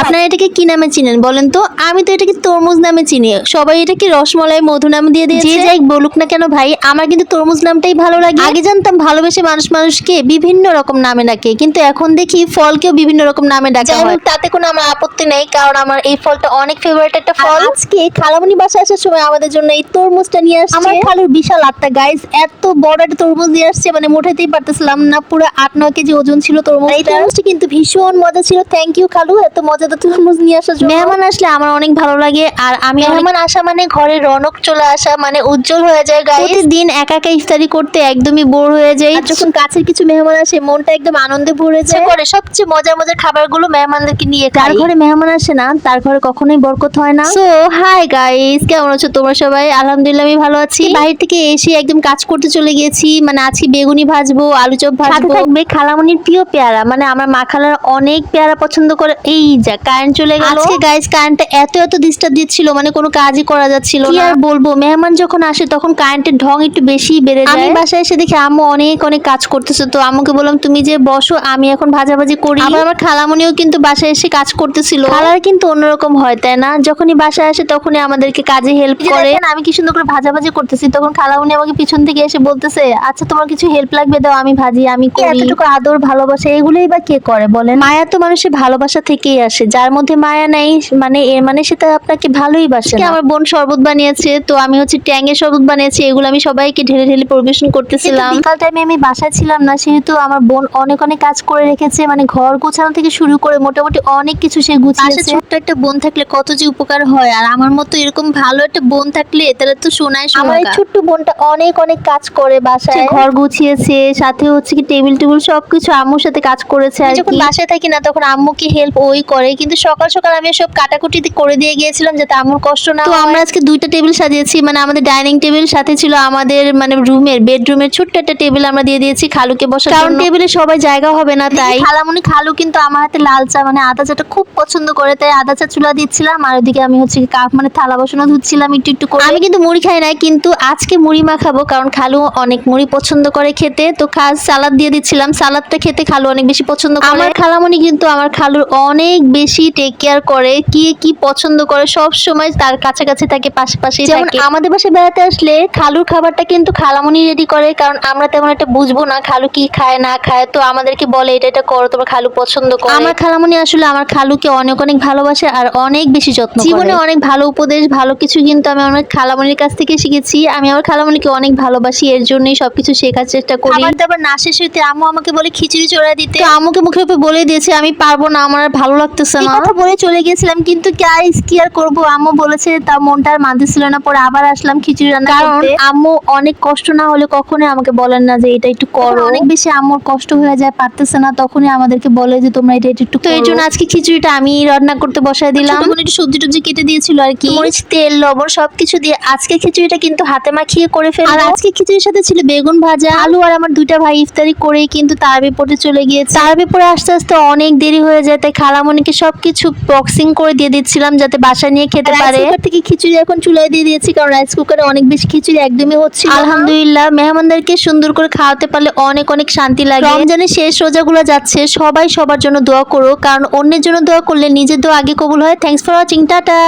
আপনারা এটাকে কি নামে চিনেন বলেন তো? আমি তো এটাকে তরমুজ নামে চিনি। সবাই এটাকে রসমলাই মধু নাম দিয়ে দিয়েছে। যে যাই বলুক না কেন ভাই আমার কিন্তু তরমুজ নামটাই ভালো লাগে। আগে জানতাম ভালোবেসে মানুষ মানুষকে বিভিন্ন রকম নামে ডাকে কিন্তু এখন দেখি ফলকেও বিভিন্ন রকম নামে ডাকা হয়। তাতে কোনো আমার আপত্তি নেই কারণ আমার এই ফলটা অনেক ফেভারিট একটা ফল। আজকে খালামণি বাসা আসার সময় আমাদের জন্য এই তরমুজটা নিয়ে আসছে। আমার খালুর বিশাল আত্মা গাইস এত বড় একটা তরমুজ নিয়ে আসছে মানে মোটাতেই পারতেছিলাম না পুরো আট নয় কেজি ওজন ছিল তরমুজ এই তরমুজটা কিন্তু ভীষণ মজা ছিল থ্যাংক ইউ খালু এত মজাদার তরমুজ নিয়ে আসার জন্য। মেহমান আসলে আমার অনেক ভালো লাগে আর আমি মেহমান আসা মানে ঘরে রনক চলে আসা মানে উজ্জ্বল হয়ে যায় গাইস প্রতিদিন একা একা ইফতারি করতে একদমই বোর হয়ে যাই। আর যখন কাছের কিছু মেহমান আসে মনটা একদম আনন্দে ভরে যায়। করে সবচেয়ে মজার মজার খাবারগুলো মেহমানদেরকে নিয়ে যার ঘরে মেহমান আসে না তার ঘরে কখনোই বরকত হয় না। সো হাই গাইস কেমন আছো তোমরা সবাই? আলহামদুলিল্লাহ আমি ভালো আছি। বাইরে থেকে এসে একদম কাজ করতে চলে গেছি মানে আজকে বেগুনি ভাজবো আলু চপ ভাজবো। থাকবে খালামনির প্রিয় পেয়ারা মানে আমার মা খালার অনেক পেয়ারা পছন্দ করে এই যা কারেন্ট চলে গেল। আজকে গাইস কারেন্টটা এত এত ডিস্টার্ব দিচ্ছিল মানে কোনো কাজই করা যাচ্ছিল না। কি আর বলব মেহমান যখন আসে তখন কারেন্টের ঢং একটু বেশি বেড়ে যায়। আমি বাসায় এসে দেখি আম্মু অনেক অনেক কাজ করতেছে তো আম্মুকে বললাম তুমি যে বসো আমি এখন ভাজাভাজি করি। আবার আমার খালামনিও কিন্তু বাসায় এসে কাজ করতেছিল। খালার কিন্তু অন্যরকম হয় তাই না? যখনই বাসায় আসে তখনই আমাদেরকে কাজে হেল্প করে। আমি কি সুন্দর করে ভাজাভাজি করতেছি তখন খালামনি আমাকে পিছন থেকে এসে বলতেছে আচ্ছা তোমার কিছু হেল্প লাগবে দাও আমি ভাজি আমি করি। এতটুকু আদর ভালোবাসা এগুলোই বা কে করে বলেন? মায়া তো মানুষের ভালোবাসা থেকেই আসে। যার মধ্যে মায়া নাই মানে এর মানে সেটা আপনাকে ভালোই বাসে আমার বোন শরবত বানিয়েছে তো আমি হচ্ছে ট্যাঙের শরবত বানিয়েছি এগুলো আমি সবাইকে ঢেলে ঢেলে পরিবেশন করতেছিলাম। বিকাল টাইমে আমি বাসায় ছিলাম না সেহেতু আমার বোন অনেক অনেক কাজ করে রেখেছে মানে ঘর গোছানো থেকে শুরু করে মোটামুটি অনেক কিছু সে গুছিয়েছে। ছোট্ট একটা বোন থাকলে কত যে উপকার হয় আর আমার মতো এরকম ভালো একটা বোন থাকলে তাহলে তো শোনায় আমার ছোট্ট বোনটা অনেক অনেক কাজ করে বাসায়। ঘর গুছিয়েছে সাথে হচ্ছে কি টেবিল টেবিল সবকিছু আম্মুর সাথে কাজ করেছে আর যখন বাসায় থাকি না তখন আম্মুকে হেল্প ওই করে। কিন্তু সকাল সকাল আমি সব কাটাকুটি করে দিয়ে গিয়েছিলাম যাতে আম্মুর কষ্ট না তো আমরা আজকে দুইটা টেবিল সাজিয়েছি মানে আমাদের ডাইনিং টেবিল সাথে ছিল আমাদের মানে রুমের বেডরুমের ছোট্ট একটা টেবিল আমরা দিয়ে দিয়েছি খালুকে বসার কারণ টেবিলে সবাই জায়গা হবে না তাই। খালামুনি খালু কিন্তু আমার হাতে লাল চা মানে আদা চাটা খুব পছন্দ করে তাই আদা চা চুলা দিচ্ছিলাম। আর ওদিকে আমি হচ্ছে কাপ মানে থালা বসানো ধুচ্ছিলাম একটু একটু করে। আমি কিন্তু মুড়ি খাই না কিন্তু আজকে মুড়ি মাখাবো কারণ খালু অনেক মুড়ি পছন্দ করে খেতে। তো খাস সালাদ দিয়ে দিচ্ছিলাম। সালাদটা খেতে খালু অনেক বেশি পছন্দ করে। আমার খালামণি কিন্তু আমার খালুর অনেক বেশি টেক কেয়ার করে কি কি পছন্দ করে সব সময় তার কাছাকাছি থাকে পাশাপাশি যেমন আমাদের বাসায় বেড়াতে আসলে খালুর খাবারটা কিন্তু খালামণি রেডি করে কারণ আমরা তেমন একটা বুঝব না খালু কি খায় না খায়। তো আমাদেরকে বলে এটা এটা করো তোমার খালু পছন্দ করে। আমার খালামণি আসলে আমার খালুকে অনেক অনেক ভালোবাসে আর অনেক বেশি যত্ন জীবনে অনেক ভালো উপদেশ ভালো কিছু কিন্তু আমি আমার খালামণির কাছ থেকে শিখেছি। আমি আমার খালামণিকে অনেক ভালোবাসি এর জন্যই সবকিছু শেখার চেষ্টা করি। খাবার দাবার না শেষ হইতে আম্মু আমাকে বলে খিচুড়ি চড়া দিতে। আম্মুকে মুখে মুখে বলে দিয়েছে আমি পারব না আমার আর ভালো লাগতেছে না। কথা বলে চলে গেছিলাম কিন্তু গাইস কি আর করব? আম্মু বলেছে তা মনটা আর মানতেছিল না। পরে আবার আসলাম খিচুড়ি রান্না কারণ আম্মু অনেক কষ্ট না হলে কখনোই আমাকে বলেন না যে এটা একটু করো। অনেক বেশি আম্মুর কষ্ট হয়ে যায় পারতেছে না তখনই আমাদেরকে বলে যে তোমরা এটা একটু তো এই জন্য আজকে খিচুড়িটা আমি রান্না করতে বসায় দিলাম। একটু সবজি টবজি কেটে দিয়েছিল আর কি। মরিচ তেল লবণ সবকিছু দিয়ে আজকে খিচুড়িটা কিন্তু হাতে মাখিয়ে করে ফেলব। আর আজকে খিচুড়ির সাথে ছিল বেগুন ভাজা আলু আর আমার দুইটা ভাই ইফতারি করেই কিন্তু তারাবি পড়তে চলে গিয়েছে। তারাবি পরে আস্তে আস্তে অনেক দেরি হয়ে যায় তাই খালামণিকে সবকিছু বক্সিং করে দিয়ে দিচ্ছিলাম যাতে বাসা নিয়ে খেতে পারে। থেকে খিচুড়ি এখন চুলায় দিয়ে দিয়েছি কারণ রাইস কুকারে অনেক বেশি খিচুড়ি একদমই হচ্ছে আলহামদুলিল্লাহ মেহমানদেরকে সুন্দর করে খাওয়াতে পারলে অনেক অনেক শান্তি লাগে। রমজানের শেষ রোজাগুলো যাচ্ছে সবাই সবার জন্য দোয়া করো কারণ অন্যের জন্য দোয়া করলে নিজের দোয়া আগে কবুল হয়। Thanks for watching tata!